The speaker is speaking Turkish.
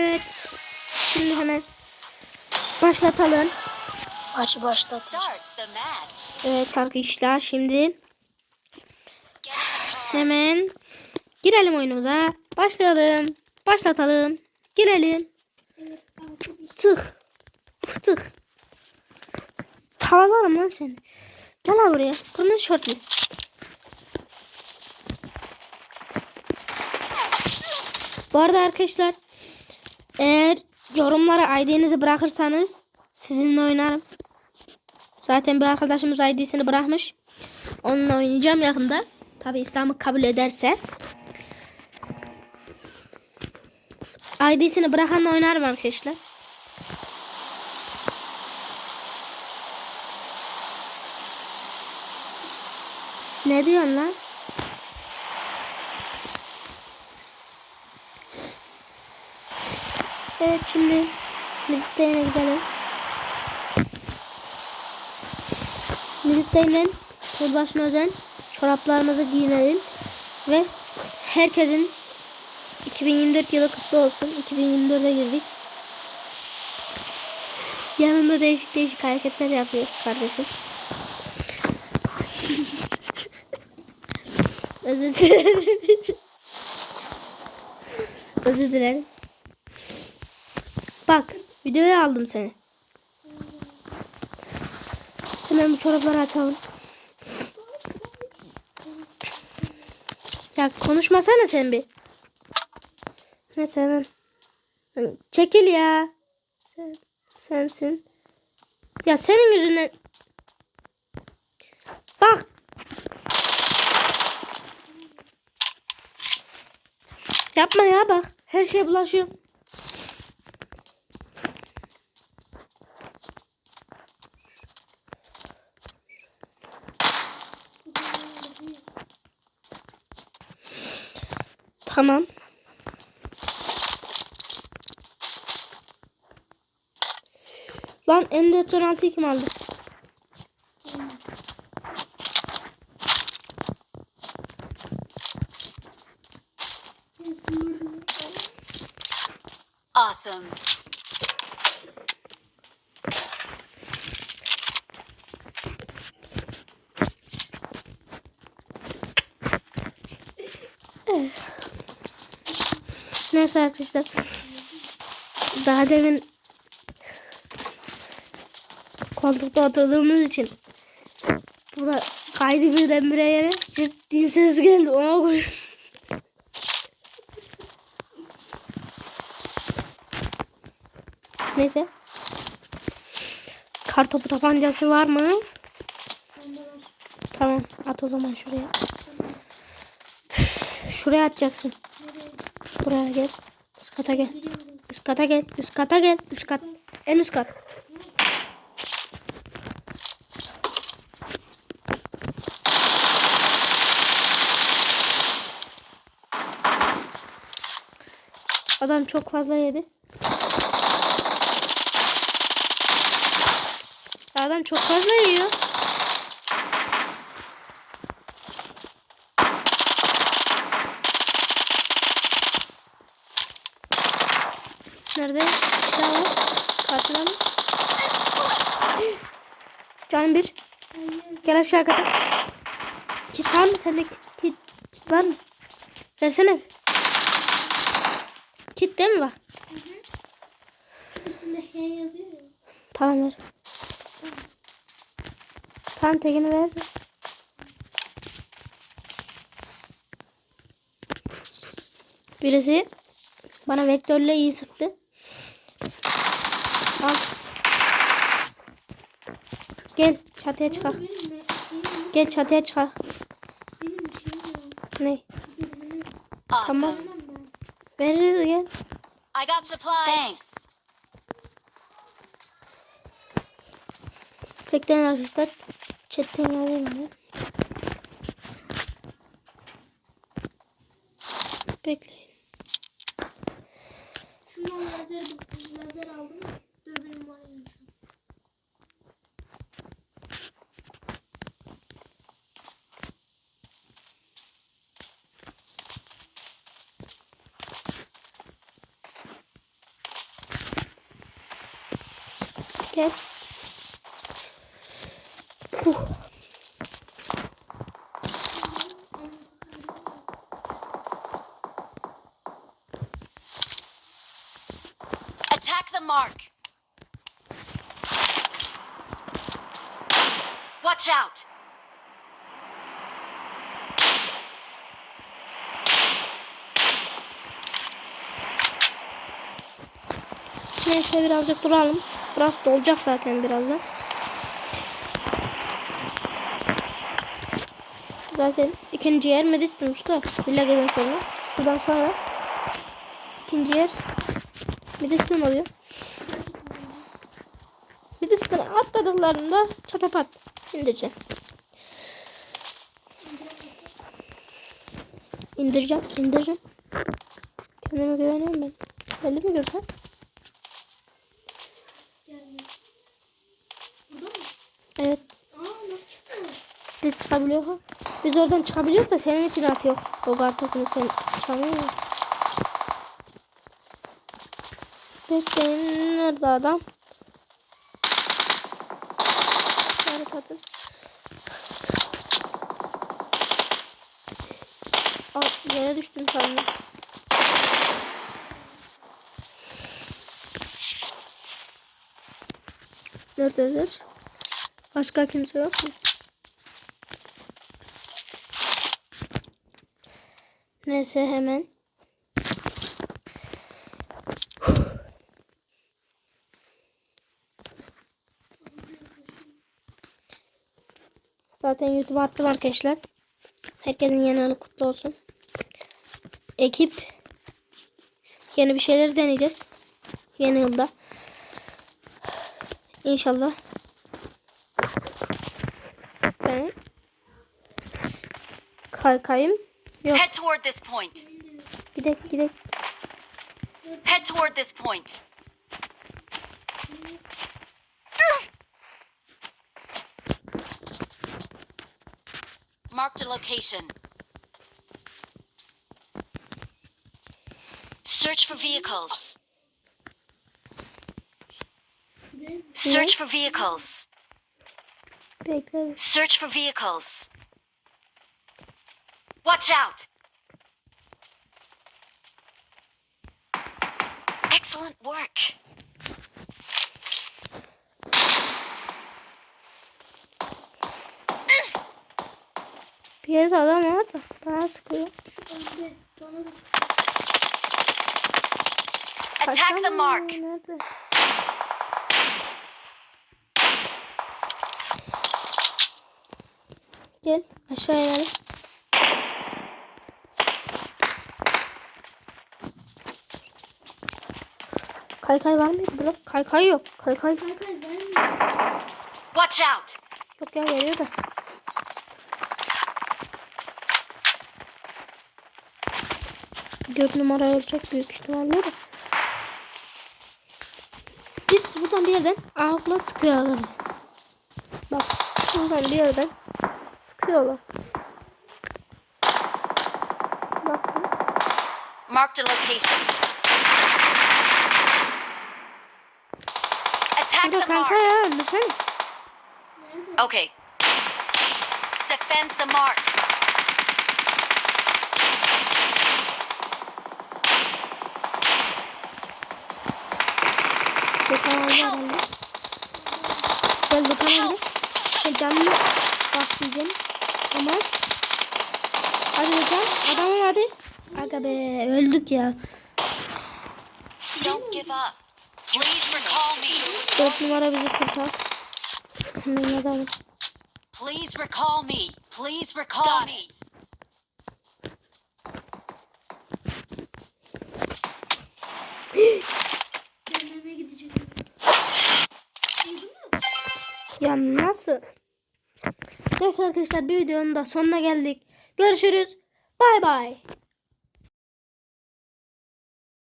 Evet. Şimdi hemen başlatalım. Maçı başlat. Start the match. Evet arkadaşlar şimdi hemen girelim oyunumuza. Başlayalım. Başlatalım. Girelim. Tık. Tık. Tavalarım lan seni. Gel abi buraya. Kırmızı şortlu. Bu arada arkadaşlar eğer yorumlara ID'nizi bırakırsanız sizinle oynarım. Zaten bir arkadaşımız ID'sini bırakmış. Onunla oynayacağım yakında. Tabi İslam'ı kabul ederse. ID'sini bırakanla oynarım arkadaşlar. Ne diyorsun lan? Evet şimdi Mizisteyn'e gidelim. Mizisteyn'in yılbaşına özel çoraplarımızı giyinelim. Ve herkesin 2024 yılı kutlu olsun. 2024'e girdik. Yanımda değişik değişik hareketler yapıyor kardeşim. Özür dilerim. Özür dilerim. Bak videoya aldım seni. Hemen bu çorapları açalım. Ya konuşmasana sen bir. Neyse hemen. Çekil ya. Sen, sensin. Ya senin yüzünden. Bak. Yapma ya bak. Her şeye bulaşıyor. Tamam. Lan M416'yı kim aldı? Awesome. Neyse arkadaşlar. Daha demin koltukta oturduğumuz için bu da kaydı birdenbire yere cırt diye ses geldi ona koyun. Neyse. Kartopu tabancası var mı? Tamam at o zaman şuraya. Şuraya atacaksın. Buraya gel. Üst kata gel. Üst kata gel. Üst kata gel. Üst kat. En üst kat. Adam çok fazla yedi. Adam çok fazla yiyor. Nerede? Aşağı var. Karşıda mı? Canım bir. Gel aşağı kata. Kit var mı sende? Kit, kit, kit var mı? Versene. Kit değil mi var? Üstünde H yazıyor ya. Tamam ver. Tamam tekini ver. Birisi bana vektörle iyi sıktı. Al. Gel çatıya çıkar. Gel çatıya çıkar. Benim bir şeyim yok. Ne? Awesome. Tamam. Veririz gel. I got supplies. Thanks. Bekleyin arkadaşlar. Chatten yazayım ben. Bekleyin. Gel. Huh. Attack the mark. Watch out. Neyse birazcık duralım. Burası dolacak zaten birazdan. Zaten ikinci yer Medistin usta. Villageden sonra. Şuradan sonra. ikinci yer Medistin oluyor. Medistin'e atladıklarında çatapat indireceğim. İndireceğim, indireceğim. Kendime güveniyorum ben. Belli mi Gökhan? Gelmiyor. Burada mı? Evet. Aa nasıl çıkıyor? Biz çıkabiliyor ha. Biz oradan çıkabiliyoruz da senin için atıyor. O kartopunu sen çalmıyor ya. Bekleyin. Nerede adam? İşaret atın. Aa, yere düştüm sandım. Nerededir? Başka kimse yok mu? Neyse hemen. Zaten YouTube attım arkadaşlar. Herkesin yeni yılı kutlu olsun. Ekip yeni bir şeyler deneyeceğiz. Yeni yılda. İnşallah. Ben kaykayım yok. Head toward this point. Gidek gidek. Head toward this point. Marked a location. Search for vehicles. Search for vehicles. Bekle. Search for vehicles. Watch out! Excellent work. Bir yerde adam var da bana sıkıyor. Önde. Bana da çıktı. Attack the mark. Nerede? Gel aşağı inelim. Kaykay var mıydı bro? Kaykay yok. Kaykay Kaykay vermiyor. Watch out! yok ya geliyor da. Dört numara olacak büyük ihtimalle de. Birisi buradan bir yerden ağıkla sıkıyorlar bize. Bak buradan bir yerden sıkıyorlar. Baktım. Marked a location. Attack Burada the kanka mark. ya öldürsene. Nerede? Okay. Defend the mark. Gökhan aldı herhalde. Gel Gökhan aldı. Sen canını bas diyeceğim. Ama. Hadi Gökhan. Adamım hadi. Aga be öldük ya. Don't give up. Please recall me. Dört numara bizi kurtar. Hemen yazalım. Please recall me. Please recall me. Gelmeme gidecek. Duydun mu? Ya nasıl? Neyse arkadaşlar bir videonun da sonuna geldik. Görüşürüz. Bay bay.